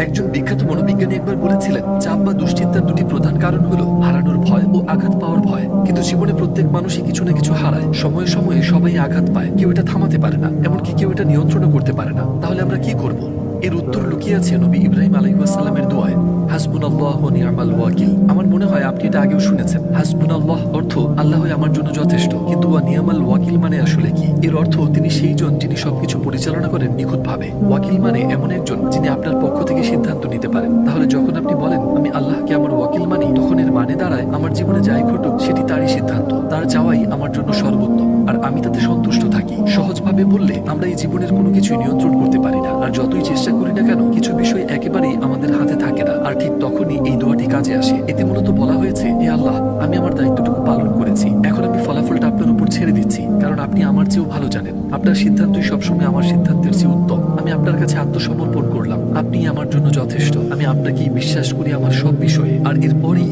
একজন বিখ্যাত মনোবিজ্ঞানী একবার বলেছিলেন, চাপ বা দুশ্চিন্তার দুটি প্রধান কারণ হলো হারানোর ভয় ও আঘাত পাওয়ার ভয়। কিন্তু জীবনে প্রত্যেক মানুষই কিছু না কিছু হারায়। সময়ে সময়ে সবাই আঘাত পায়। কেউ এটা থামাতে পারে না, এমনকি কেউ এটা নিয়ন্ত্রণও করতে পারে না। তাহলে আমরা কি করব? এর উত্তর লুকিয়ে আছে নবী ইব্রাহিম আলাইসাল্লামের দোয়ায়। আমার মনে হয় আপনি এটা আগেও শুনেছেন। হাসবুন আল্লাহ অর্থ আল্লাহ আমার জন্য যথেষ্ট। কিন্তু ওয়া নিয়ামাল ওয়াকিল মানে আসলে কি? এর অর্থ তিনি সেই জন যিনি সবকিছু পরিচালনা করেন নিখুঁতভাবে। ওয়াকিল মানে এমন একজন যিনি আপনার পক্ষ থেকে সিদ্ধান্ত নিতে পারেন। তাহলে যখন আপনি বলেন, আমি আল্লাহকে আমার ওয়াকিল মানি তখন এর মানে দাঁড়ায়, আমার জীবনে যাই ঘটুক, সেটি তারই সিদ্ধান্ত। তার চাওয়াই আমার জন্য সর্বোত্তম। আর আমি তাতে সন্তুষ্ট থাকি। সহজভাবে বললে আমরা এই জীবনের কোনো কিছুই নিয়ন্ত্রণ করতে পারি না। আর যতই চেষ্টা করি না কেন, কিছু বিষয় একেবারেই আমাদের হাতে থাকে না। আর ঠিক তখনই এই দোয়াটি কাজে আসে। এতে মূলত বলা হয়েছে, হে আল্লাহ, আমি আমার দায়িত্বটুকু পালন করেছি। এখন আমি ফলাফলটা আপনার উপর ছেড়ে দিচ্ছি, কারণ আপনি আমার চেয়েও ভালো জানেন। আপনার সিদ্ধান্তই সবসময় আমার সিদ্ধান্তের চেয়ে উত্তম। আমি আপনার কাছে আত্মসমর্পণ করলাম। আপনি আমার জন্য যথেষ্ট। আমি আপনাকেই বিশ্বাস করি আমার সব বিষয়ে। আর এরপরই